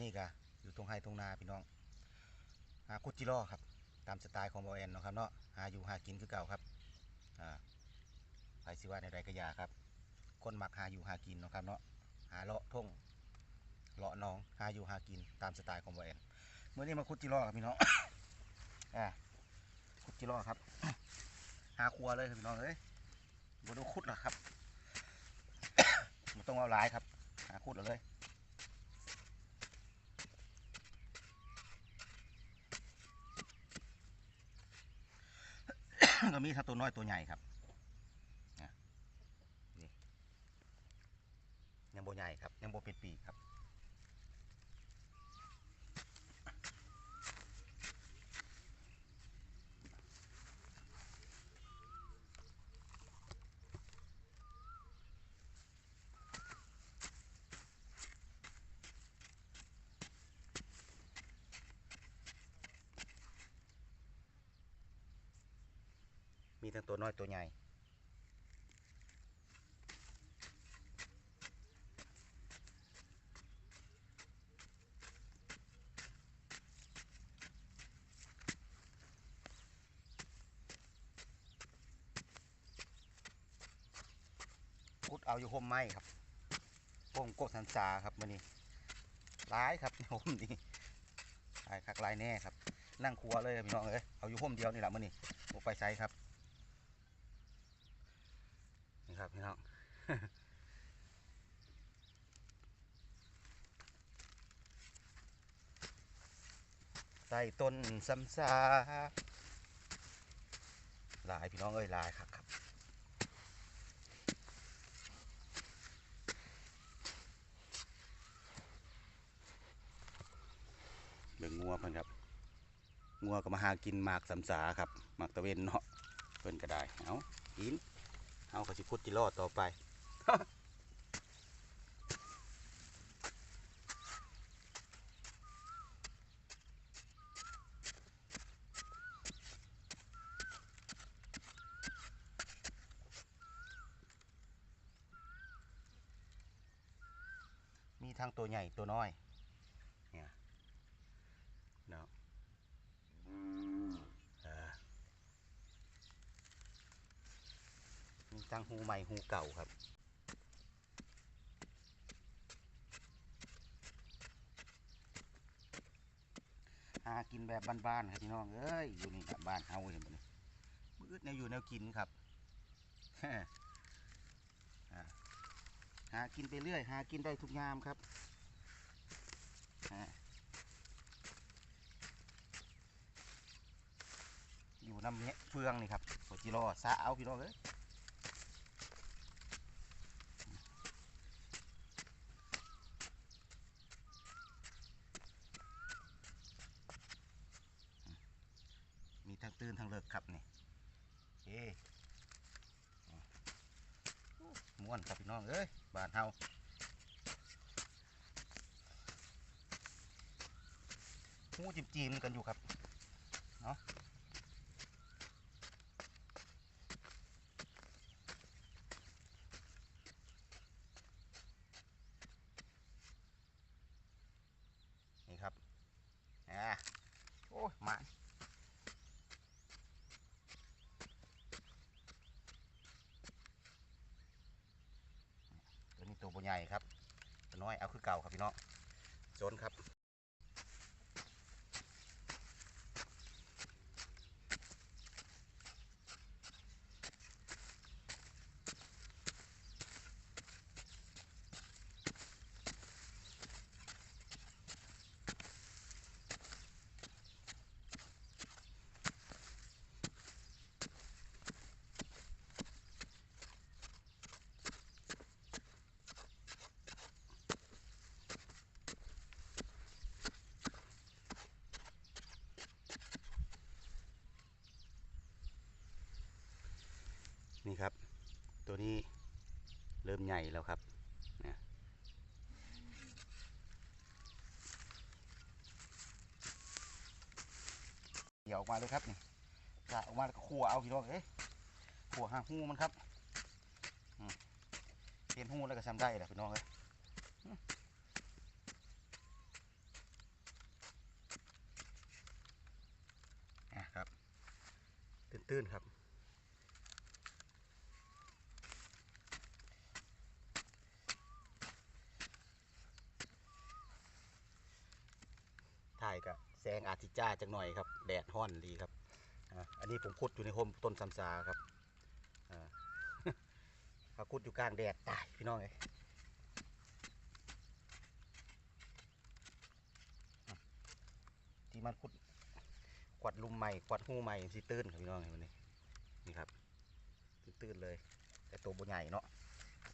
ันนี้ก็อยู่ตรงไฮตรงนาพี่น้องหาคุดจิโร่ครับ ตามสไตล์ของบอแอนเนาะครับเนาะหาอยู่หากินคือเก่าครับอ่าไปสิว่าในใดก็อยาครับ คนหมักหาอยู่หากินเนาะครับเนาะหาเลาะท่งเลาะน้องหาอยู่หากินตามสไตล์ของบอแอนเมื่อนี้มาคุดจิโร่ครับพี่น้องอ่าคุดจิโร่ครับ หาครัวเลยครับพี่น้องเอ้ยบ่ต้องคุดหรอครับต้องเอาหลายครับ หาคุดเลย ก็มีทั้งตัวน้อยตัวใหญ่ครับเนี่ยนี่ยังโบใหญ่ครับยังโบเป็นปีกครับ มี ทั้งตัวน้อยตัวใหญ่พุดเอาอยู่ห่มไม้ครับห่มโกสันซาครับมื่อนี้ร้ายครับห่มนี้ลายคักลายแน่ครับ นั่งครัวเลยพี่น้องเอ้ยเอาอยู่ห่มเดียวนี่แหละมื่อนี้โอไปใช้ครับ นี่ครับ พี่น้องใต้ต้นซ้ำซาหลายพี่น้องเอ้ยลายครับครับเบิ่งงัวเพิ่นครับงัวก็มาหากินหมากสำสาครับหมากตะเวนเนาะเพิ่นก็ได้เอากิน เอาก็สิพุดจิรอดต่อไปมีทั้งตัวใหญ่ตัวน้อยเนาะอ่ามี ทั้งหูใหม่หูเก่าครับหากินแบบบ้านๆครับพี่น้องเอ้ยอยู่นี่แบบบ้านเฮาเห็นบ่นี่มืดแนวอยู่แนวกินครับหากินไปเรื่อย หากินได้ทุกยามครับอยู่น้ำเนี้ยเฟืองนี่ครับหัวจิโร่ซาเอาพี่น้องเอ้ย ตื่นทางเลิกครับนี่เอ๊ะมวนครับพี่น้องเอ้ยบานเฮาหูจิมจีมๆกันอยู่ครับเนาะนี่ครับอ่าโอ้ยหมา ตัวบใหญ่ครับตัวน้อยเอาคือเก่าครับพี่น้องโจนครับ ครับ ตัวนี้เริ่มใหญ่แล้วครับนะเดี่ยวออกมาเลยครับนี่กะออกมาแล้วก็ขัวเอาพี่น้องเอ้ยขัวหางหูมันครับเปลี่ยนหูแล้วก็ซ้ำได้แหละพี่น้องเอ้ยนะครับ ตื้นๆครับ กับแสงอาทิตย์จ้าจังหน่อยครับ แดดฮ้อนดีครับอันนี้ผมขุดอยู่ในโฮมต้นซัมซาครับอ่าเขาขุดอยู่กลางแดดตายพี่น้องเลยอะที่มันขุดกวัดลุมใหม่กวัดหูใหม่สิตื้นครับพี่น้องเห็นไหมนี่นี่ครับตื้นๆเลย แต่ตัวบใหญ่เนาะ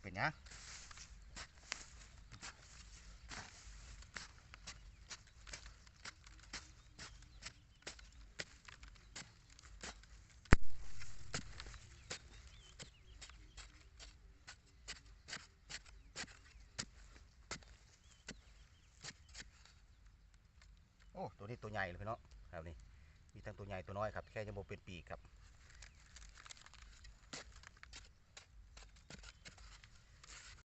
เป็นหยัง โอ้ตัวนี้ตัวใหญ่เลยพี่น้องครับนี่มีทั้งตัวใหญ่ตัวน้อยครับแค่ยังโมเป็นปีกครับ